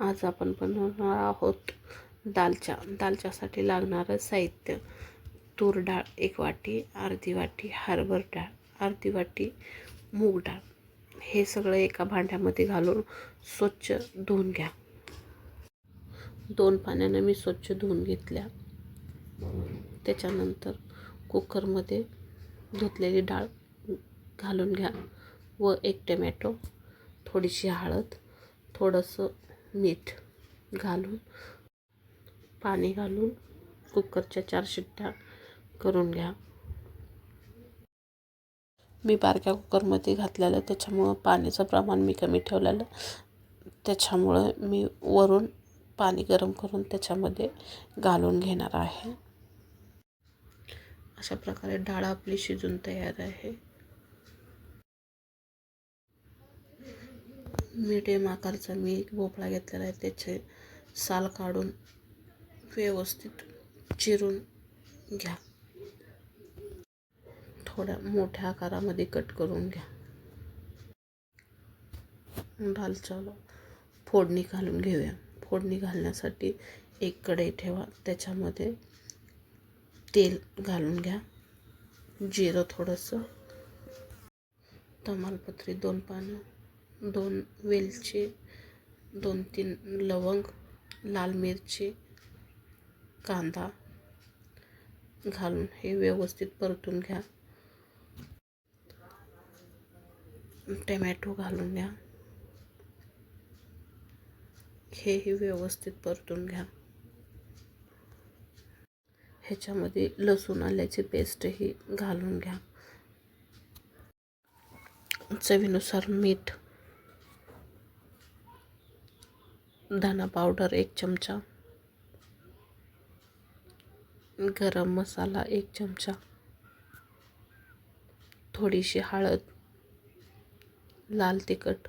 आज आपण बनवणार आहोत दालच्या दालच्यासाठी लागणारं साहित्य. तूर डाळ एक वाटी अर्धी वाटी हरभर डाळ अर्धी वाटी मूग डाळ. हे सगळं एका भांड्यामध्ये घालून स्वच्छ धुवून घ्या. दोन पाण्यानं मी स्वच्छ धुवून घेतल्या. त्याच्यानंतर कुकरमध्ये धुतलेली डाळ घालून घ्या व एक टमॅटो थोडीशी हळद थोडंसं मीठ घालून पाणी घालून कुकरच्या चार शिट्ट्या करून घ्या. मी बारक्या कुकरमध्ये घातलेलं त्याच्यामुळं पाण्याचं प्रमाण मी कमी ठेवलेलं. त्याच्यामुळं मी वरून पाणी गरम करून त्याच्यामध्ये घालून घेणार आहे. अशा प्रकारे डाळ आपली शिजून तयार आहे. मीडियम आकारचा मी एक भोपळा घेतलेला आहे त्याचे साल काढून व्यवस्थित चिरून घ्या. थोड्या मोठ्या आकारामध्ये कट करून घ्या. डालच्याला फोडणी घालून घेऊया. फोडणी घालण्यासाठी एक कढई ठेवा. त्याच्यामध्ये तेल घालून घ्या. जिरं थोडंसं. तमालपत्री दोन पानं. दोन वेलची दोन तीन लवंग लाल मिरची कांदा घालून हे व्यवस्थित परतून घ्या. टमॅटो घालून घ्या. हेही व्यवस्थित परतून घ्या. ह्याच्यामध्ये लसूण आल्याची पेस्टही घालून घ्या. चवीनुसार मीठ धना पावडर एक चमचा. गरम मसाला एक चमचा. थोडीशी हळद लाल तिखट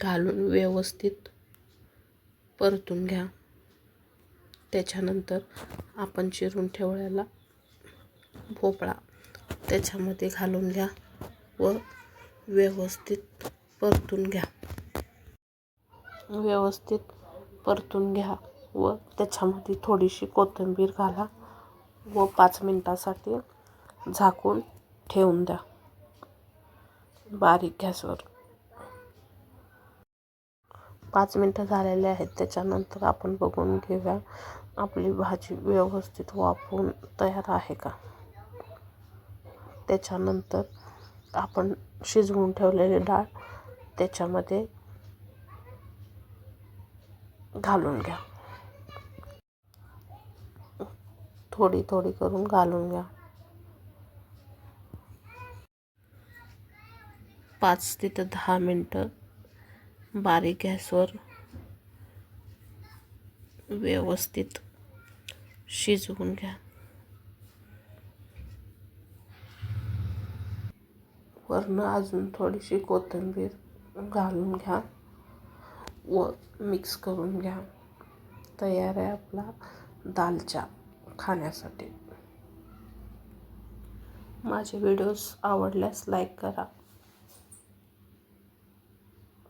घालून व्यवस्थित परतून घ्या. त्याच्यानंतर आपण चिरून ठेवलेला भोपळा त्याच्यामध्ये घालून घ्या व व्यवस्थित परतून घ्या. व्यवस्थित परतून घ्या व त्याच्यामध्ये थोडीशी कोथिंबीर घाला व पाच मिनटासाठी झाकून ठेवून द्या. बारीक गॅसवर पाच मिनटं झालेले आहेत त्याच्यानंतर आपण बघून घेऊया आपली भाजी व्यवस्थित वाफवून तयार आहे का? त्याच्यानंतर आपण शिजवून ठेवलेली डाळ त्याच्यामध्ये घालून घ्या. थोडी थोडी करून घालून घ्या. पाच ते दहा मिनटं बारीक गॅसवर व्यवस्थित शिजवून घ्या. वरनं अजून थोडीशी कोथिंबीर घालून घ्या. व मिक्स करून घ्या. तयार आहे आपला दालचा खाण्यासाठी. माझे व्हिडिओज आवडल्यास लाईक करा.